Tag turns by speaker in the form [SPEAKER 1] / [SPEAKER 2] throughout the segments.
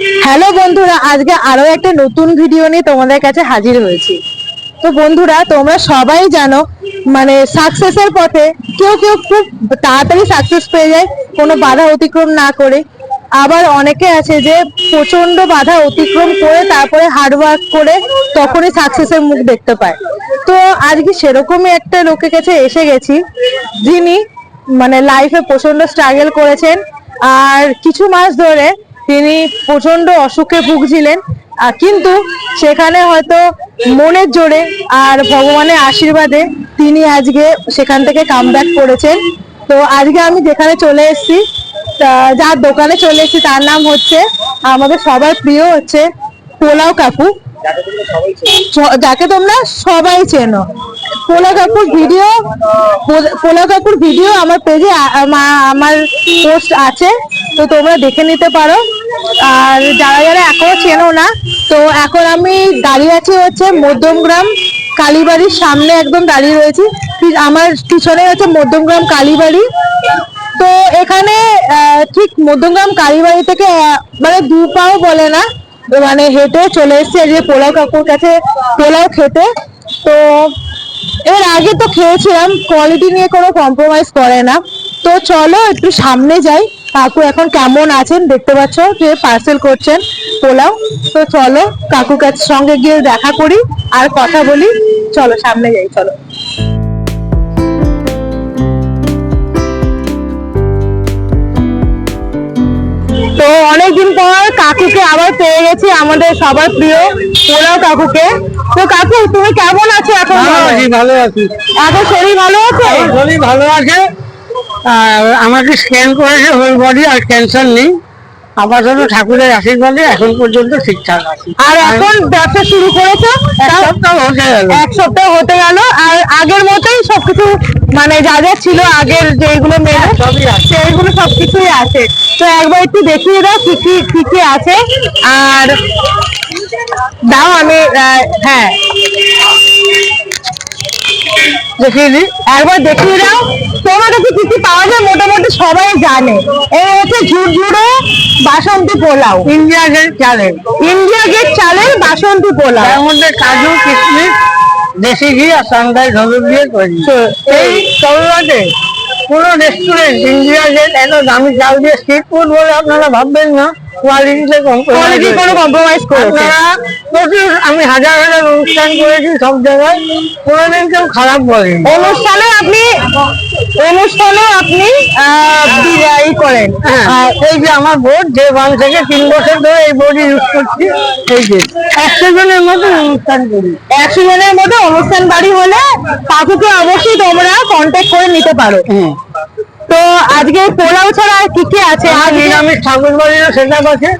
[SPEAKER 1] Hello বন্ধুরা, আজকে আরও একটা নতুন ভিডিও নিয়ে তোমাদের কাছে হাজির হয়েছি। তো বন্ধুরা, তোমরা সবাই জানো মানে সাকসেসের পথে কেউ কেউ খুব তাড়াতাড়ি সাকসেস পেয়ে যায়, কোনো বাধা অতিক্রম না করে। আবার অনেকে আছে যে প্রচণ্ড বাধা অতিক্রম করে তারপরে হার্ড ওয়ার্ক করে তখনই সাকসেসের মুখ দেখতে পায়। তো আজকে সেরকমই একটা লোকের কাছে এসে গেছি, যিনি মানে লাইফে প্রচণ্ড স্ট্রাগল করেছেন, আর কিছু মাস ধরে তিনি প্রচণ্ড অসুখে ভুগছিলেন কিন্তু সেখানে হয়তো মনের জোরে আর ভগবানের আশীর্বাদে তিনি আজকে সেখান থেকে কাম করেছেন। তো আজকে আমি যেখানে চলে এসেছি যার দোকানে চলে এসেছি, তার নাম হচ্ছে আমাদের সবার প্রিয় হচ্ছে পোলাও কাকু। যাকে তোমরা সবাই চেনো। পোলা কাকুর ভিডিও পোলা কাকুর ভিডিও আমার পেজে আমার পোস্ট আছে। তো তোমরা দেখে নিতে পারো। আর যারা যারা এখনও চেনো না, তো এখন আমি দাঁড়িয়ে আছি হচ্ছে মধ্যমগ্রাম কালীবাড়ির সামনে একদম দাঁড়িয়ে রয়েছি। আমার পিছনে হচ্ছে মধ্যমগ্রাম কালীবাড়ি। তো এখানে ঠিক মধ্যমগ্রাম কালীবাড়ি থেকে মানে দু পাও বলে না মানে হেঁটে চলে এসেছে যে পোলাও কাকুর কাছে, পোলাও খেতে। তো এর আগে তো খেয়েছিলাম কোয়ালিটি নিয়ে কোনো কম্প্রোমাইজ করে না। তো চলো একটু সামনে যাই। কাকু এখন কেমন আছেন? দেখতে পাচ্ছ যে পার্সেল করছেন পোলাও। তো চলো কাকুর কাছে সঙ্গে গিয়ে দেখা করি আর কথা বলি। চলো সামনে যাই চলো। তো অনেকদিন পর কাকুকে আবার পেয়ে গেছি আমাদের সবার প্রিয় পোলাও কাকুকে। তো কাকু তুমি কেমন আছো এখন?
[SPEAKER 2] ভালো আছি
[SPEAKER 1] এখন শরীর ভালো আছে?
[SPEAKER 2] শরীর ভালো আছে। আমাকে স্ক্যান করেছে হোল বডি আর ক্যান্সার নেই। আপাতত ঠাকুরের আশীর্বাদে এখন পর্যন্ত ঠিকঠাক আছে।
[SPEAKER 1] আর এখন ব্যবসা শুরু করেছ?
[SPEAKER 2] এক সপ্তাহ হতে গেল।
[SPEAKER 1] এক সপ্তাহ হতে গেল। আর আগের মতোই সবকিছু মানে যা যা ছিল আগের যেগুলো মেনু
[SPEAKER 2] সবই
[SPEAKER 1] সেইগুলো সবকিছুই আছে। তো একবার একটু দেখিয়ে দাও কি কি কি কি আছে। আর দাও আমি হ্যাঁ।
[SPEAKER 2] দেখিয়ে দিই।
[SPEAKER 1] একবার দেখিয়ে দাও। তোমার কাছে কি কি পাওয়া যায় মোটামুটি সবাই জানে। এই হচ্ছে বাসন্তী পোলাও।
[SPEAKER 2] ইন্ডিয়া গেট চালের
[SPEAKER 1] ইন্ডিয়া গেট চালের বাসন্তী পোলাও।
[SPEAKER 2] তার মধ্যে কাজু কিশমিশ দেশি ঘি আর সান্দাই হলুদ দিয়ে তৈরি। এই পুরো রেস্টুরেন্ট ইন্ডিয়া গেট এত দামি চাল দিয়ে স্ট্রিট ফুড বলে আপনারা ভাববেন না। কোয়ালিটিতে
[SPEAKER 1] কোয়ালিটি কোনো কম্প্রোমাইজ করেছে?
[SPEAKER 2] আপনারা প্রচুর আমি হাজার হাজার অনুষ্ঠান করেছি সব জায়গায়। কোনোদিন কেউ খারাপ বলেনি।
[SPEAKER 1] অনুষ্ঠানে আপনি অনুষ্ঠানে আপনি ই করেন।
[SPEAKER 2] হ্যাঁ, এই যে আমার বোর্ড যে বান থেকে তিন বছর ধরে এই বোর্ড ইউজ করছি এই যে একশো জনের মতো অনুষ্ঠান করি।
[SPEAKER 1] একশো জনের মধ্যে অনুষ্ঠান বাড়ি হলে কাকুকে অবশ্যই তোমরা কন্ট্যাক্ট করে নিতে পারো। তো আজকে পোলাও ছাড়া আর কি কি আছে?
[SPEAKER 2] আর নিরামিষ ঠাকুর বাড়িরও সেটা আছে।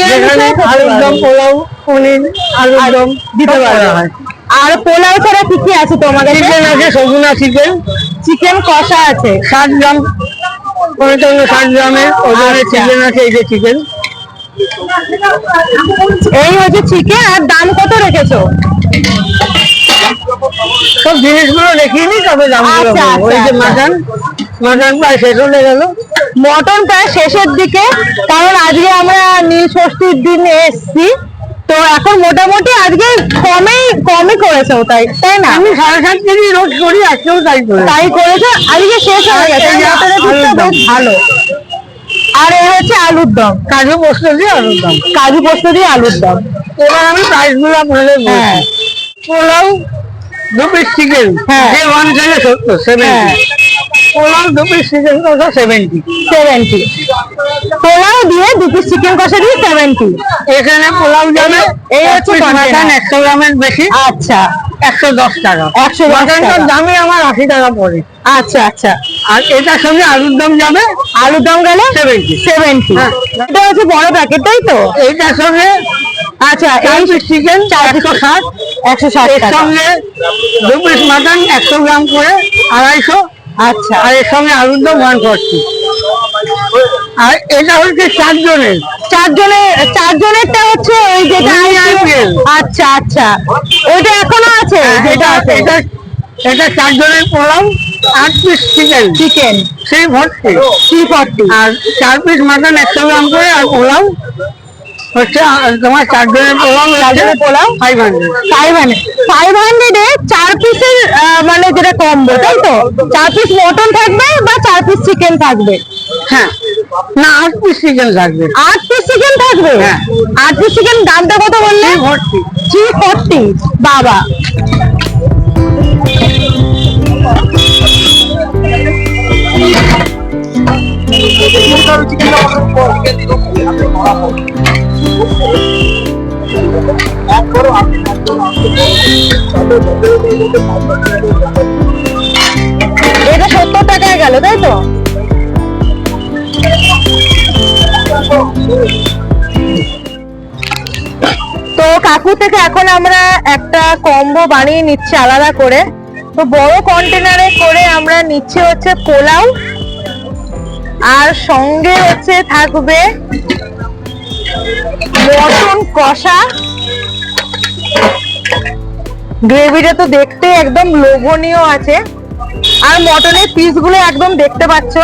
[SPEAKER 2] যেখানে আলুর দম পোলাও পনির আলুর দম
[SPEAKER 1] দিতে
[SPEAKER 2] সব হয়।
[SPEAKER 1] আর পোলাও ছাড়া কি কি আছে তোমাদের
[SPEAKER 2] চিকেন আছে সগুনা চিকেন
[SPEAKER 1] চিকেন কষা আছে।
[SPEAKER 2] ষাট গ্রাম। ষাট গ্রামের ওজনের
[SPEAKER 1] আচ্ছা।
[SPEAKER 2] চিকেন আছে এই যে চিকেন
[SPEAKER 1] এই হচ্ছে চিকেন আর দাম কত রেখেছো?
[SPEAKER 2] সব জিনিসগুলো দেখিয়ে নি তবে দামগুলো
[SPEAKER 1] আচ্ছা,
[SPEAKER 2] বলব। যে
[SPEAKER 1] আচ্ছা,
[SPEAKER 2] মাটন মাটন প্রায় শেষ হয়ে গেল।
[SPEAKER 1] মটন প্রায় শেষের দিকে কারণ আজকে আমরা নীল ষষ্ঠীর দিন এসেছি। তো এখন মোটামুটি আজকে কমেই কমই করেছে তাই তাই না?
[SPEAKER 2] আমি সাড়ে সাত কেজি রোজ করি আজকেও তাই করি
[SPEAKER 1] তাই করেছে আজকে শেষ হয়ে গেছে। ভালো। আর এই হচ্ছে আলুর দম।
[SPEAKER 2] কাজু পোস্ত দিয়ে আলুর দম।
[SPEAKER 1] কাজু পোস্ত দিয়ে আলুর দম।
[SPEAKER 2] এবার আমি প্রাইসগুলো আপনাদের
[SPEAKER 1] হ্যাঁ।
[SPEAKER 2] পোলাও দু পিস চিকেন
[SPEAKER 1] হ্যাঁ।
[SPEAKER 2] ওয়ান থেকে সত্তর সেভেন্টি
[SPEAKER 1] হ্যাঁ।
[SPEAKER 2] পোলাও দু পিস চিকেন কষা সেভেন্টি
[SPEAKER 1] সেভেন্টি পোলাও দিয়ে দু পিস চিকেন কষা দিয়ে সেভেন্টি
[SPEAKER 2] এখানে পোলাও যাবে
[SPEAKER 1] এই হচ্ছে
[SPEAKER 2] মাটন একশো গ্রামের বেশি।
[SPEAKER 1] আচ্ছা।
[SPEAKER 2] একশো দশ টাকা।
[SPEAKER 1] 110
[SPEAKER 2] মাটনটার। দামই আমার আশি টাকা পড়ে।
[SPEAKER 1] আচ্ছা আচ্ছা।
[SPEAKER 2] আর এটার সঙ্গে আলুর দম যাবে?
[SPEAKER 1] আলুর দম গেলে
[SPEAKER 2] সেভেন্টি
[SPEAKER 1] সেভেন্টি
[SPEAKER 2] হ্যাঁ।
[SPEAKER 1] এটা হচ্ছে বড় প্যাকেট তাই তো?
[SPEAKER 2] এইটার সঙ্গে
[SPEAKER 1] আচ্ছা এই
[SPEAKER 2] চিকেন একশো ষাট।
[SPEAKER 1] একশো ষাট
[SPEAKER 2] এর সঙ্গে দু পিস মাটন একশো গ্রাম করে আড়াইশো।
[SPEAKER 1] আচ্ছা।
[SPEAKER 2] আর এর সঙ্গে আলুর দম ওয়ান ফর্টি আর এটা হচ্ছে চারজনের।
[SPEAKER 1] চারজনের চারজনেরটা হচ্ছে ওই যেটা আচ্ছা আচ্ছা। ওইটা এখনও আছে?
[SPEAKER 2] এটা
[SPEAKER 1] আছে?
[SPEAKER 2] এটা এটা চারজনের পোলাও আট পিস চিকেন
[SPEAKER 1] চিকেন
[SPEAKER 2] সেই ভর্তি
[SPEAKER 1] থ্রি ফর্টি
[SPEAKER 2] আর চার পিস মাটন একশো গ্রাম করে আর পোলাও। হচ্ছে তোমার চারজনের পোলাও
[SPEAKER 1] চারজনের pulao?
[SPEAKER 2] Five hundred
[SPEAKER 1] five hundred five হান্ড্রেডে চার পিসের মানে যেটা কম্বো তাই তো? চার পিস মটন থাকবে বা চার পিস চিকেন থাকবে?
[SPEAKER 2] হ্যাঁ। না আট পিস চিকেন থাকবে।
[SPEAKER 1] আট পিস চিকেন থাকবে?
[SPEAKER 2] হ্যাঁ।
[SPEAKER 1] আট পিস চিকেন দামটা কত বললে?
[SPEAKER 2] ভর্তি
[SPEAKER 1] থ্রি ফোরটি বাবা। এটা সত্তর টাকায় গেল, তাই তো? তো কাকু থেকে এখন আমরা একটা কম্বো বানিয়ে নিচ্ছি আলাদা করে। তো বড় কন্টেনারে করে আমরা নিচ্ছি হচ্ছে পোলাও, আর সঙ্গে হচ্ছে থাকবে মটন কষা গ্রেভিটা তো দেখতে একদম লোভনীয় আছে। আর মটনের পিসগুলো একদম দেখতে পাচ্ছ।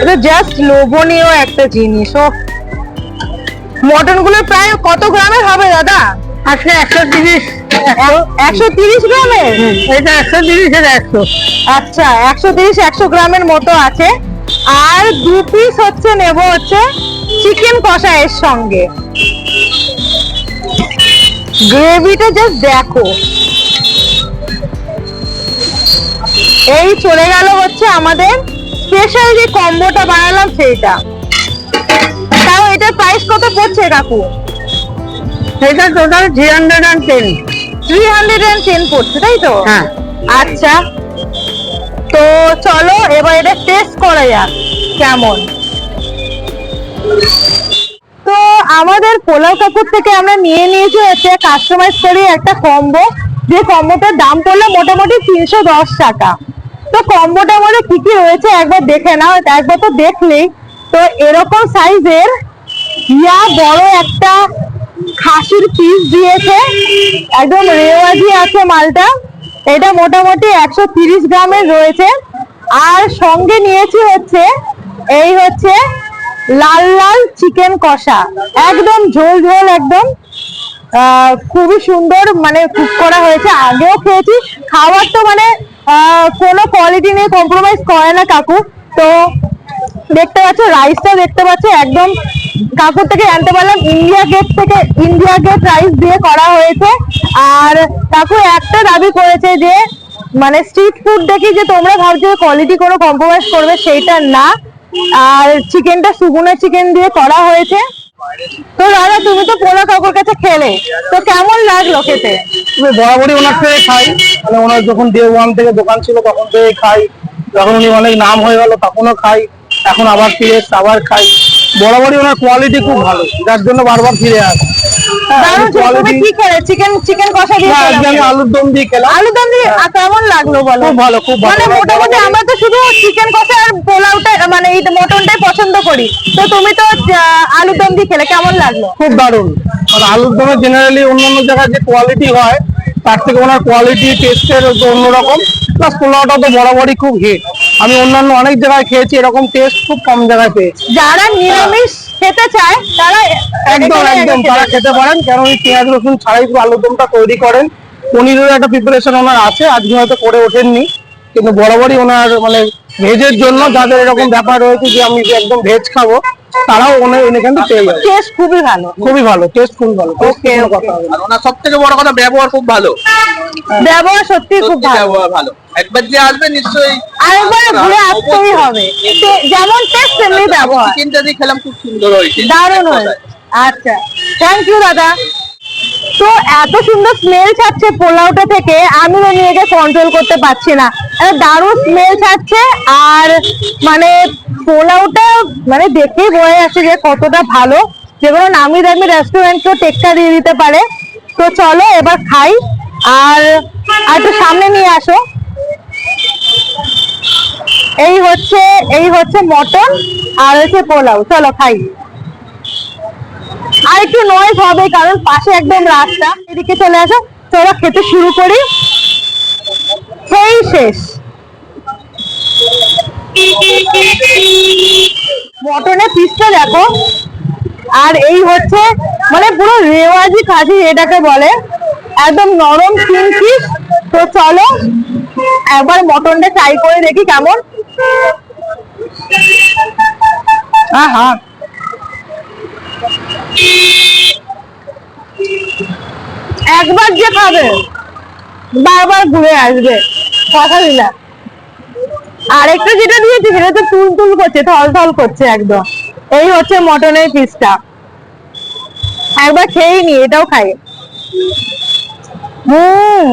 [SPEAKER 1] এটা জাস্ট লোভনীয় একটা জিনিস ও মটনগুলো প্রায় কত গ্রামের হবে দাদা?
[SPEAKER 2] আজকে একশো তিরিশ।
[SPEAKER 1] একশো তিরিশ গ্রামের
[SPEAKER 2] এটা একশো তিরিশ এটা একশো।
[SPEAKER 1] আচ্ছা একশো তিরিশ একশো গ্রামের মতো আছে। আর দু পিস হচ্ছে নেব হচ্ছে চিকেন কষা এর সঙ্গে। গ্রেভিটা জাস্ট দেখো। এই চলে গেল হচ্ছে আমাদের স্পেশাল যে কম্বোটা বানালাম সেইটা। তাও এটার প্রাইস কত পড়ছে কাকু?
[SPEAKER 2] এটা total three hundred and ten
[SPEAKER 1] three hundred and ten পড়ছে তাই তো?
[SPEAKER 2] হ্যাঁ।
[SPEAKER 1] আচ্ছা। তো চলো এবার এটা টেস্ট করা যাক কেমন? আমাদের পোলাও কাকুর থেকে আমরা নিয়ে নিয়েছি হচ্ছে কাস্টমাইজ করে একটা কম্বো যে কম্বোটার দাম পড়ল মোটামুটি তিনশো দশ টাকা। তো কম্বোটার মধ্যে কি কি রয়েছে একবার দেখে নাও, একবার তো দেখলেই। তো এরকম সাইজের ইয়া বড় একটা খাসির পিস দিয়েছে। একদম রেওয়াজি আছে মালটা। এটা মোটামুটি একশো তিরিশ গ্রামের রয়েছে। আর সঙ্গে নিয়েছি হচ্ছে, এই হচ্ছে লাল লাল চিকেন কষা। একদম ঝোল ঝোল, একদম খুবই সুন্দর মানে কুক করা হয়েছে। আগেও খেয়েছি, খাওয়ার তো মানে কোনো কোয়ালিটি নিয়ে কম্প্রোমাইজ করে না কাকু। তো দেখতে পাচ্ছ রাইসটা দেখতে পাচ্ছ, একদম কাকুর থেকে জানতে পারলাম ইন্ডিয়া গেট থেকে ইন্ডিয়া গেট রাইস দিয়ে করা হয়েছে। আর কাকু একটা দাবি করেছে যে মানে স্ট্রিট ফুড দেখি যে তোমরা ভাবছ কোয়ালিটি কোনো কম্প্রোমাইজ করবে, সেইটা না। আর চিকেনটা সুগুনা চিকেন দিয়ে করা হয়েছে। তো দাদা, তুমি তো পোলা কাকুর কাছে খেলে। তো কেমন লাগল খেতে?
[SPEAKER 2] বরাবরই ওনার থেকে খাই। মানে ওনার যখন ডে ওয়ান থেকে দোকান ছিল, তখন থেকে খাই। যখন উনি অনেক নাম হয়ে গেল, তখনও খাই। এখন আবার ফিরে আবার খাই। বরাবরই ওনার কোয়ালিটি খুব ভালো। যার জন্য বারবার ফিরে আসে।
[SPEAKER 1] কি খেলে চিকেন চিকেন কষা দিয়ে
[SPEAKER 2] আলুর দম দিয়ে খেলাম।
[SPEAKER 1] আলু দম দিয়ে কেমন লাগল বলো?
[SPEAKER 2] খুব ভালো, খুব ভালো।
[SPEAKER 1] মানে মোটামুটি আমরা তো শুধু চিকেন কষা আর পোলাওটা মানে এই মটনটাই পছন্দ করি। তো তুমি তো দম দিয়ে খেলে কেমন লাগল?
[SPEAKER 2] খুব দারুণ। আলুর দমে জেনারেলি অন্যান্য জায়গায় যে কোয়ালিটি হয় তার থেকে ওনার কোয়ালিটি টেস্টের অন্যরকম। প্লাস পোলাওটা তো বরাবরই খুব হিট আমি অন্যান্য অনেক জায়গায় খেয়েছি এরকম টেস্ট খুব কম জায়গায় পেয়েছি।
[SPEAKER 1] যারা নিরামিষ খেতে চায় তারা
[SPEAKER 2] একদম একদম তারা খেতে পারেন। কেন উনি পেঁয়াজ রসুন ছাড়াই আলুর দমটা তৈরি করেন। পনিরের একটা প্রিপারেশন ওনার আছে আজকে হয়তো করে ওঠেননি। কিন্তু বরাবরই ওনার মানে ভেজের জন্য যাদের এরকম ব্যাপার রয়েছে যে আমি একদম ভেজ খাব তারাও কিন্তু পেয়ে যাবে।
[SPEAKER 1] টেস্ট খুবই ভালো।
[SPEAKER 2] খুবই ভালো টেস্ট খুবই ভালো।
[SPEAKER 3] আর ওনার সব থেকে বড় কথা ব্যবহার খুব ভালো।
[SPEAKER 1] ব্যবহার সত্যি খুব ভালো।
[SPEAKER 3] ব্যবহার ভালো। একবার যে আসবে নিশ্চয়ই
[SPEAKER 1] আরেকবার ঘুরে আসতেই হবে। যেমন টেস্ট তেমনি ব্যবহার।
[SPEAKER 3] চিকেনটা দিয়ে খেলাম খুব সুন্দর হয়েছে।
[SPEAKER 1] দারুণ হয়েছে। আচ্ছা থ্যাংক ইউ দাদা। তো এত সুন্দর স্মেল ছাড়ছে পোলাওটা থেকে আমি নিজেকে কন্ট্রোল করতে পারছি না। দারুণ স্মেল ছাড়ছে আর মানে পোলাওটা মানে দেখেই বোঝা যাচ্ছে যে কতটা ভালো। যেগুলো নামি দামি রেস্টুরেন্টকেও টেক্কা দিয়ে দিতে পারে। তো চলো এবার খাই। আর একটু সামনে নিয়ে আসো। এই হচ্ছে এই হচ্ছে মটন, আর হচ্ছে পোলাও। চলো খাই। আর একটু নয়েজ হবে, কারণ পাশে একদম রাস্তা। এদিকে চলে আসো। চলো খেতে শুরু করি। সেই শেষ। মটনের পিসটা দেখো। আর এই হচ্ছে মানে পুরো রেওয়াজি খাসি এটাকে বলে। একদম নরম তিন পিস তো চলো, একবার মটনটা ট্রাই করে দেখি কেমন। আহা। একবার যে খাবে, বারবার ঘুরে আসবে। কথা দিলাম। আরেকটা যেটা দিয়েছি সেটা তো তুল তুল করছে থল থল করছে একদম। এই হচ্ছে মটনের পিসটা। একবার খেয়েই নি এটাও খাই। হুম।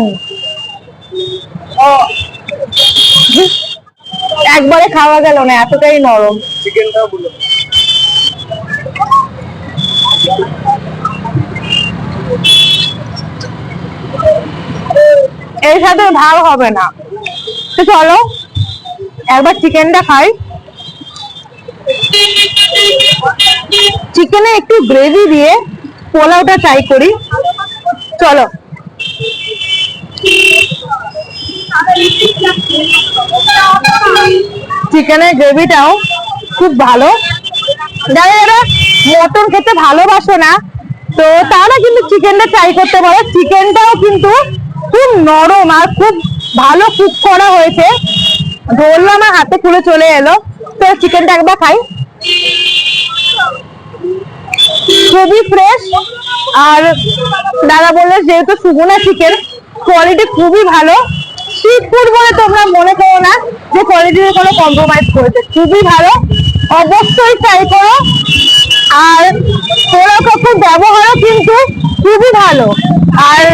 [SPEAKER 1] একবারে খাওয়া গেল না এতটাই নরম।
[SPEAKER 3] চিকেনটাও বলো।
[SPEAKER 1] এর সাথে ভাগ হবে না। তো চলো। একবার চিকেনটা খাই। চিকেনে একটু গ্রেভি দিয়ে পোলাওটা ট্রাই করি। চলো। চিকেনের গ্রেভিটাও খুব ভালো। যারা যারা মটন খেতে ভালোবাসো না, তো তারা কিন্তু চিকেনটা ট্রাই করতে পারো। চিকেনটাও কিন্তু খুব নরম আর খুব ভালো কুক করা হয়েছে। ধরলো আমার হাতে পুরো চলে এলো। তো চিকেনটা একবার খাই। খুবই ফ্রেশ আর দাদা বলল, যেহেতু সুগুনা চিকেন কোয়ালিটি খুবই ভালো। স্ট্রিট ফুড বলে তোমরা মনে করো না যে কোয়ালিটির কোনো কম্প্রোমাইজ করেছে। খুবই ভালো। অবশ্যই ট্রাই করো। আর তোরা কাকুর ব্যবহারও কিন্তু খুবই ভালো। আর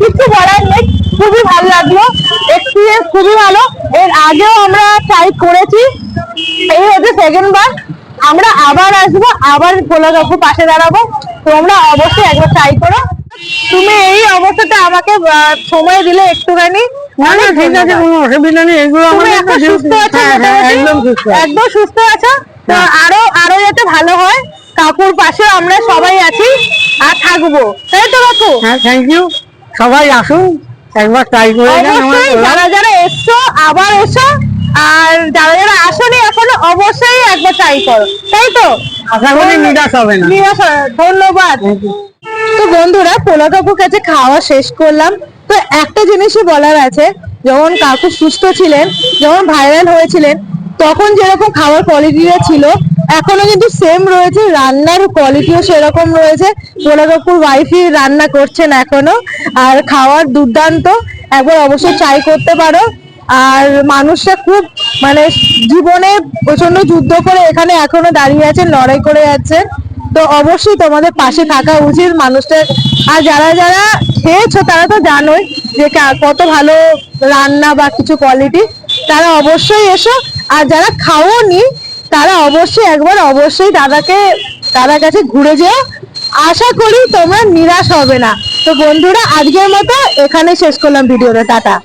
[SPEAKER 1] কিছু বলার নেই। খুবই ভালো লাগল। এক্সপিরিয়েন্স খুবই ভালো। এর আগেও আমরা ট্রাই করেছি। এই হচ্ছে সেকেন্ড বার। আমরা আবার আসব আবার পোলা কাকু পাশে দাঁড়াবো। তোমরা অবশ্যই একবার ট্রাই করো। তুমি এই অবস্থাতে আমাকে সময় দিলে একটুখানি।
[SPEAKER 2] হ্যাঁ, হ্যাঁ? একদম সুস্থ আছি।
[SPEAKER 1] তো
[SPEAKER 2] হ্যাঁ।
[SPEAKER 1] আরও আরও যাতে ভালো হয় কাকুর পাশে আমরা সবাই আছি আর থাকব। তাই তো কাকু?
[SPEAKER 2] হ্যাঁ থ্যাংক ইউ সবাই আসুন। একবার ট্রাই করে
[SPEAKER 1] অবশ্যই যারা যারা এসছো আবার এসো আর যারা যারা আসনি এখনও অবশ্যই একবার ট্রাই করো। তাই তো?
[SPEAKER 2] আশা করি নিরাশ হবে না।
[SPEAKER 1] নিরাশ ধন্যবাদ। তো বন্ধুরা পোলা কাকুর কাছে খাওয়া শেষ করলাম। তো একটা জিনিসই বলার আছে যখন কাকু সুস্থ ছিলেন যখন ভাইরাল হয়েছিলেন তখন যেরকম খাওয়ার কোয়ালিটিটা ছিল এখনও কিন্তু সেম রয়েছে, রান্নার কোয়ালিটিও সেরকম রয়েছে। পোলা কাকুর ওয়াইফই রান্না করছেন এখনও। আর খাওয়ার দুর্দান্ত, একবার অবশ্যই ট্রাই করতে পারো। আর মানুষটা খুব মানে জীবনে প্রচণ্ড যুদ্ধ করে এখানে এখনও দাঁড়িয়ে আছেন, লড়াই করে যাচ্ছেন। তো অবশ্যই তোমাদের পাশে থাকা উচিত মানুষটার আর যারা যারা খেয়েছো, তারা তো জানোই যে কত ভালো রান্না বা কিছু কোয়ালিটি তারা অবশ্যই এসো। আর যারা খাওনি তারা অবশ্যই একবার অবশ্যই দাদাকে, দাদার কাছে ঘুরে যেও। আশা করি তোমরা নিরাশ হবে না। তো বন্ধুরা, আজকের মতো এখানে শেষ করলাম ভিডিওটা। টাটা।